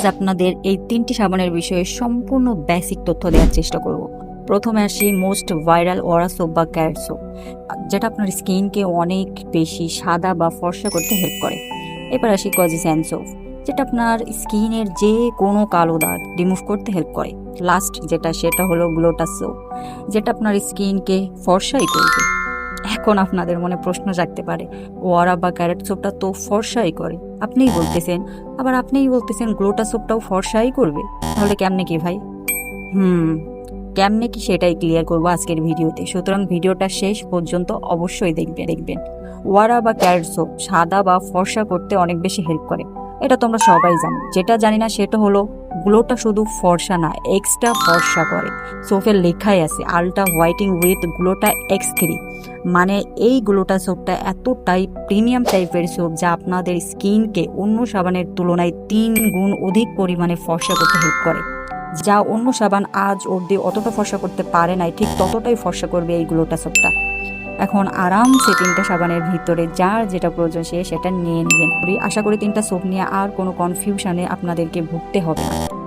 আজ আপনাদের এই তিনটি সাবানের বিষয়ে সম্পূর্ণ বেসিক তথ্য দেওয়ার চেষ্টা করব। প্রথমে আসি মোস্ট ভাইরাল ওরা সোপ বা ক্যারেট সোপ যেটা আপনার স্কিনকে অনেক বেশি সাদা বা ফর্সা করতে হেল্প করে। এবার আসি কজিস্যান সোপ যেটা আপনার স্কিনের যে কোনো কালো দাগ রিমুভ করতে হেল্প করে। লাস্ট যেটা, সেটা হলো গ্লোটাস সোপ যেটা আপনার স্কিনকে ফর্সাই করবে। এখন আপনাদের মনে প্রশ্ন জাগতে পারে, ওয়ারা বা ক্যারেট সোপটা তো ফর্সাই করে। আপনিই বলতেছেন, আবার আপনিই বলতেছেন গ্লোটা সোপটাও ফর্সাই করবে। তাহলে কেমনে কি ভাই? হুম, কেমনে কি সেটাই ক্লিয়ার করব আজকের ভিডিওতে। সুতরাং ভিডিওটা শেষ পর্যন্ত অবশ্যই দেখবেন। দেখবেন, ওয়ারা বা ক্যারেট সোপ সাদা বা ফর্সা করতে অনেক বেশি হেল্প করে। এটা তোমরা সবাই জানো। যেটা জানি না সেটা হলো গ্লোটা শুধু ফর্সা না এক্সট্রা ফর্সা করে। সোপের লেখাই আছে ultra whitening with gluta X three মানে এই গ্লোটা সোপটা এতটাই প্রিমিয়াম টাইপের সোপ যা আপনাদের স্কিনকে অন্য সাবানের তুলনায় তিন গুণ অধিক পরিমাণে ফর্সা করতে হেল্প করে। যা অন্য সাবান আজ অবধি অতটা ফর্সা করতে পারে নাই, ঠিক ততটাই ফর্সা করবে এই গ্লোটা সোপটা এখন আরামসে তিনটা সাবানের ভিতরে, যার যেটা প্রয়োজন সে সেটা নিয়ে নেবেন। আশা করি তিনটা সোপ নিয়ে আর কোনো কনফিউশনে আপনাদেরকে ভুগতে হবে না।